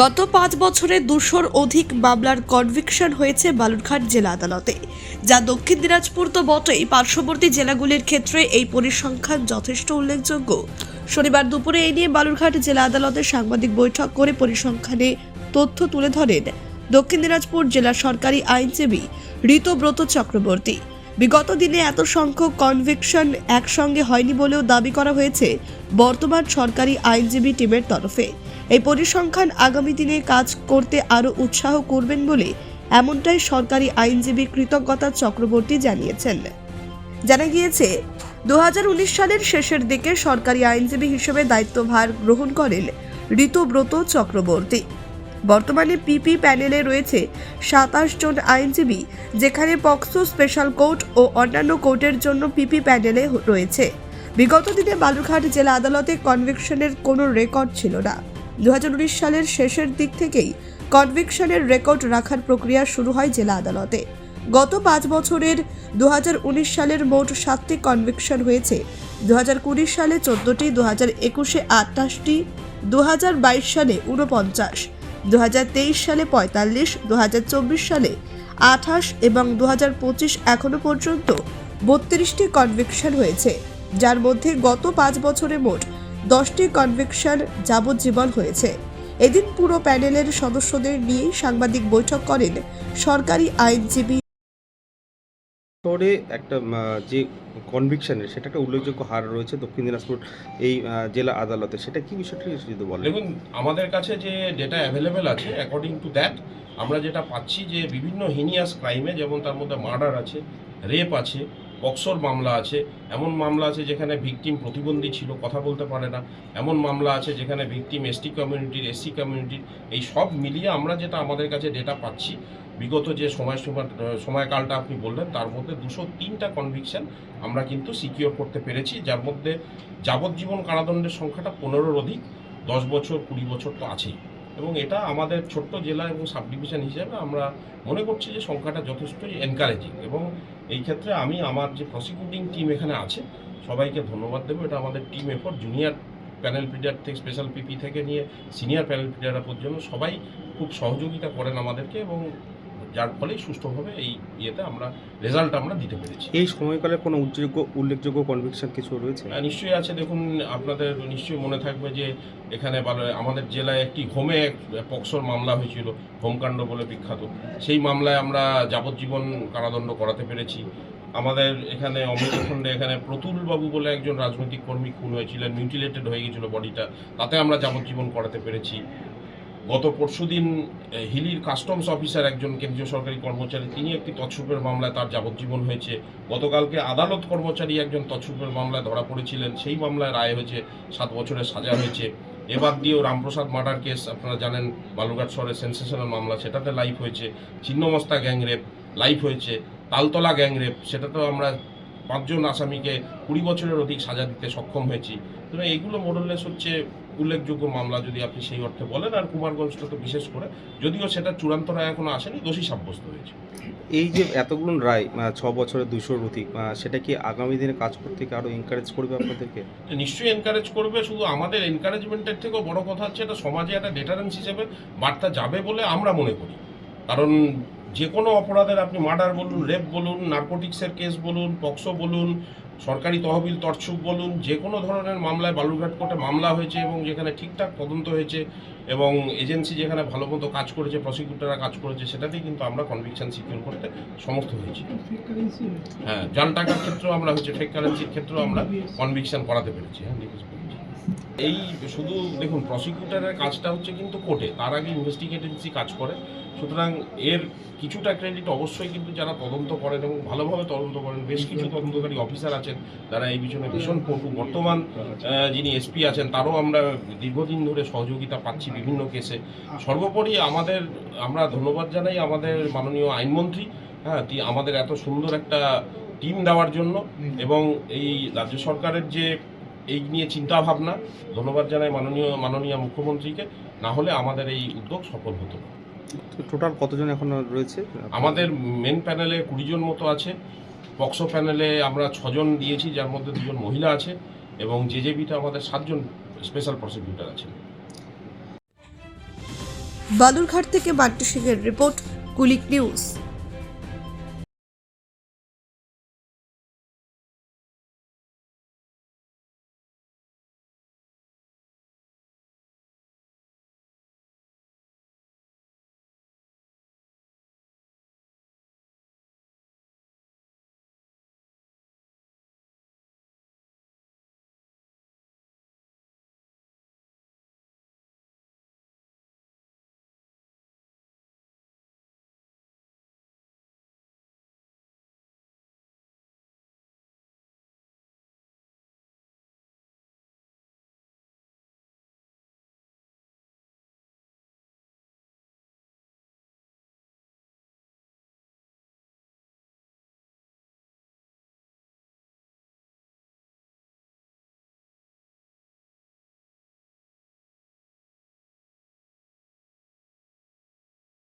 গত পাঁচ বছরে দুশোর অধিক মামলার কনভিকশন হয়েছে বালুরঘাট জেলা আদালতে, যা দক্ষিণ দিনাজপুর তো বটেই। পার্শ্ববর্তী জেলাগুলির ক্ষেত্রে এই পরিসংখ্যান যথেষ্ট উল্লেখযোগ্য। শনিবার দুপুরে এই নিয়ে বালুরঘাট জেলা আদালতে সাংবাদিক বৈঠক করে পরিসংখ্যানে তথ্য তুলে ধরেন দক্ষিণ দিনাজপুর জেলা সরকারি আইনজীবী ঋতব্রত চক্রবর্তী। বিগত দিনে এত সংখ্যক কনভিকশন একসঙ্গে হয়নি বলেও দাবি করা হয়েছে বর্তমান সরকারি আইনজীবী টিমের তরফে। এই পরিসংখ্যান আগামী দিনে কাজ করতে আরও উৎসাহ করবেন বলে এমনটাই সরকারি আইনজীবী কৃতজ্ঞতা চক্রবর্তী জানিয়েছেন। জানা গিয়েছে দু হাজার উনিশ সালের শেষের দিকে সরকারি আইনজীবী হিসেবে দায়িত্বভার গ্রহণ করেন ঋতুব্রত চক্রবর্তী। বর্তমানে পিপি প্যানেলে রয়েছে সাতাশ জন আইনজীবী, যেখানে পক্সো, স্পেশাল কোর্ট ও অন্যান্য কোর্টের জন্য পিপি প্যানেলে রয়েছে। বিগত দিনে বালুরঘাট জেলা আদালতে কনভিকশনের কোনো রেকর্ড ছিল না। দু হাজার উনিশ সালের শেষের দিক থেকেই কনভিকশনের রেকর্ড রাখার প্রক্রিয়া শুরু হয় জেলা আদালতে। গত পাঁচ বছরের দু হাজার উনিশ সালের মোট সাতটি কনভিকশন হয়েছে। দু হাজার কুড়ি সালে চোদ্দটি দু হাজার একুশে আটাশটি দু সালে ঊনপঞ্চাশ দু সালে পঁয়তাল্লিশ দু সালে আঠাশ এবং দু হাজার পঁচিশ এখনও পর্যন্ত বত্রিশটি কনভিকশন হয়েছে। যার মধ্যে গত পাঁচ বছরে মোট দশটি কনভিকশন যাবজ্জীবন হয়েছে। এদিন পুরো প্যানেলের সদস্যদের নিয়ে সাংবাদিক বৈঠক করেন সরকারি আইনজীবী শহরে একটা যে কনভিকশনের সেটা একটা উল্লেখযোগ্য হার রয়েছে দক্ষিণ দিনাজপুর এই জেলা আদালতে। সেটা কি বিষয়টি যদি বলেন? দেখুন আমাদের কাছে যে ডেটা অ্যাভেলেবেল আছে অ্যাকর্ডিং টু দ্যাট আমরা যেটা পাচ্ছি যে বিভিন্ন হিনিয়াস ক্রাইমে যেমন তার মধ্যে মার্ডার আছে রেপ আছে পক্সোর মামলা আছে, এমন মামলা আছে যেখানে ভিকটিম প্রতিবন্ধী ছিল, কথা বলতে পারে না। এমন মামলা আছে যেখানে ভিকটিম এসটি কমিউনিটির এসসি কমিউনিটির এই সব মিলিয়ে আমরা যেটা আমাদের কাছে ডেটা পাচ্ছি, বিগত যে সময় সময় সময়কালটা আপনি বললেন, তার মধ্যে দুশো তিনটা কনভিকশন আমরা কিন্তু সিকিওর করতে পেরেছি, যার মধ্যে যাবজ্জীবন কারাদণ্ডের সংখ্যাটা পনেরোর অধিক, দশ বছর, কুড়ি বছর তো আছেই। এবং এটা আমাদের ছোট্ট জেলা এবং সাব ডিভিশন হিসেবে আমরা মনে করছি যে সংখ্যাটা যথেষ্টই এনকারেজিং এবং এই ক্ষেত্রে আমি আমার যে প্রসিকিউটিং টিম এখানে আছে, সবাইকে ধন্যবাদ দেবো। এটা আমাদের টিম এফোর্ট জুনিয়র প্যানেল পিডিয়ার থেকে স্পেশাল পিপি থেকে নিয়ে সিনিয়র প্যানেল প্রিডার পর্যন্ত সবাই খুব সহযোগিতা করেন আমাদেরকে এবং যার ফলেই সুষ্ঠুভাবে এই ইয়েতে আমরা রেজাল্ট আমরা দিতে পেরেছি। এই সময়কালে কোনো উল্লেখযোগ্য উল্লেখযোগ্য কনভিকশন কিছু রয়েছে? নিশ্চয়ই আছে। দেখুন আপনাদের নিশ্চয়ই মনে থাকবে যে এখানে আমাদের জেলায় একটি হোমে এক পক্সোর মামলা হয়েছিল হোমকাণ্ড বলে বিখ্যাত। সেই মামলায় আমরা যাবজ্জীবন কারাদণ্ড করাতে পেরেছি। আমাদের এখানে অমৃতখণ্ডে এখানে প্রতুলবাবু বলে একজন রাজনৈতিক কর্মী খুন হয়েছিলেন মিউটিলেটেড হয়ে গেছিল বডিটা তাতে আমরা যাবজ্জীবন করাতে পেরেছি। গত পরশুদিন হিলির কাস্টমস অফিসার একজন কেন্দ্রীয় সরকারি কর্মচারী, তিনি একটি তৎসুপের মামলায় তার যাবজ্জীবন হয়েছে। গতকালকে আদালত কর্মচারী একজন তৎসুপের মামলায় ধরা পড়েছিলেন। সেই মামলায় রায় হয়েছে, সাত বছরের সাজা হয়েছে। এবার দিয়েও রামপ্রসাদ মার্ডার কেস, আপনারা জানেন, বালুরঘাট শহরে সেন্সেশনাল মামলা, সেটাতে লাইফ হয়েছে। ছিন্নমস্তা গ্যাংরেপ লাইফ হয়েছে। তালতলা গ্যাংরেপ সেটাতেও আমরা পাঁচজন আসামিকে কুড়ি বছরের অধিক সাজা দিতে সক্ষম হয়েছি। সুতরাং এইগুলো মোডলেস হচ্ছে উল্লেখযোগ্য মামলা যদি আপনি সেই অর্থে বলেন। আর কুমারগঞ্জটা তো বিশেষ করে। যদিও সেটা চূড়ান্ত রায় এখনও আসেনি দোষী সাব্যস্ত হয়েছে। এই যে এতগুলো রায় ছ বছরের দুশোর অধিক সেটা কি আগামী দিনে কাজ করতে কি আরও এনকারেজ করবে আপনাদেরকে? নিশ্চয়ই এনকারেজ করবে। শুধু আমাদের এনকারেজমেন্টের থেকেও বড় কথা হচ্ছে এটা সমাজে একটা ডেটারেন্স হিসেবে বার্তা যাবে বলে আমরা মনে করি। কারণ যে কোনো অপরাধের আপনি মার্ডার বলুন, রেপ বলুন, নার্কোটিক্সের কেস বলুন, পক্সো বলুন, সরকারি তহবিল তরছুক বলুন, যে কোনো ধরনের মামলায় বালুরঘাট কোর্টে মামলা হয়েছে এবং যেখানে ঠিকঠাক তদন্ত হয়েছে এবং এজেন্সি যেখানে ভালো মতো কাজ করেছে প্রসিকিউটররা কাজ করেছে, সেটাতেই কিন্তু আমরা কনভিকশন সিকিউর করতে সমর্থ হয়েছি হ্যাঁ জাল টাকার ক্ষেত্রেও আমরা হচ্ছে ফেক কারেন্সির ক্ষেত্রেও আমরা কনভিকশন করাতে পেরেছি হ্যাঁ। এই শুধু দেখুন প্রসিকিউটারের কাজটা হচ্ছে কিন্তু কোর্টে তার আগে ইনভেস্টিগেটেন্সি কাজ করে। সুতরাং এর কিছুটা ক্রেডিট অবশ্যই কিন্তু যারা তদন্ত করেন এবং ভালোভাবে তদন্ত করেন বেশ কিছু তদন্তকারী অফিসার আছেন যারা এই পিছনে ভীষণ পটু বর্তমান যিনি এসপি আছেন তারও আমরা দীর্ঘদিন ধরে সহযোগিতা পাচ্ছি বিভিন্ন কেসে সর্বোপরি আমাদের আমরা ধন্যবাদ জানাই আমাদের মাননীয় আইনমন্ত্রী হ্যাঁ আমাদের এত সুন্দর একটা টিম দেওয়ার জন্য। এবং এই রাজ্য সরকারের যে এই নিয়ে চিন্তা ভাবনা ধন্যবাদ জানাই মাননীয় মাননীয় মুখ্যমন্ত্রীকে। না হলে আমাদের এই উদ্যোগ সফল হতো না। টোটাল কতজন এখন রয়েছে? আমাদের মেন প্যানেলে কুড়ি জন মতো আছে। পক্সো প্যানেলে আমরা ছজন দিয়েছি যার মধ্যে দুজন মহিলা আছে এবং জেজেবিতে আমাদের সাতজন স্পেশাল প্রসিকিউটর আছে বালুরঘাট থেকে সিংয়ের রিপোর্ট কুলিক নিউজ।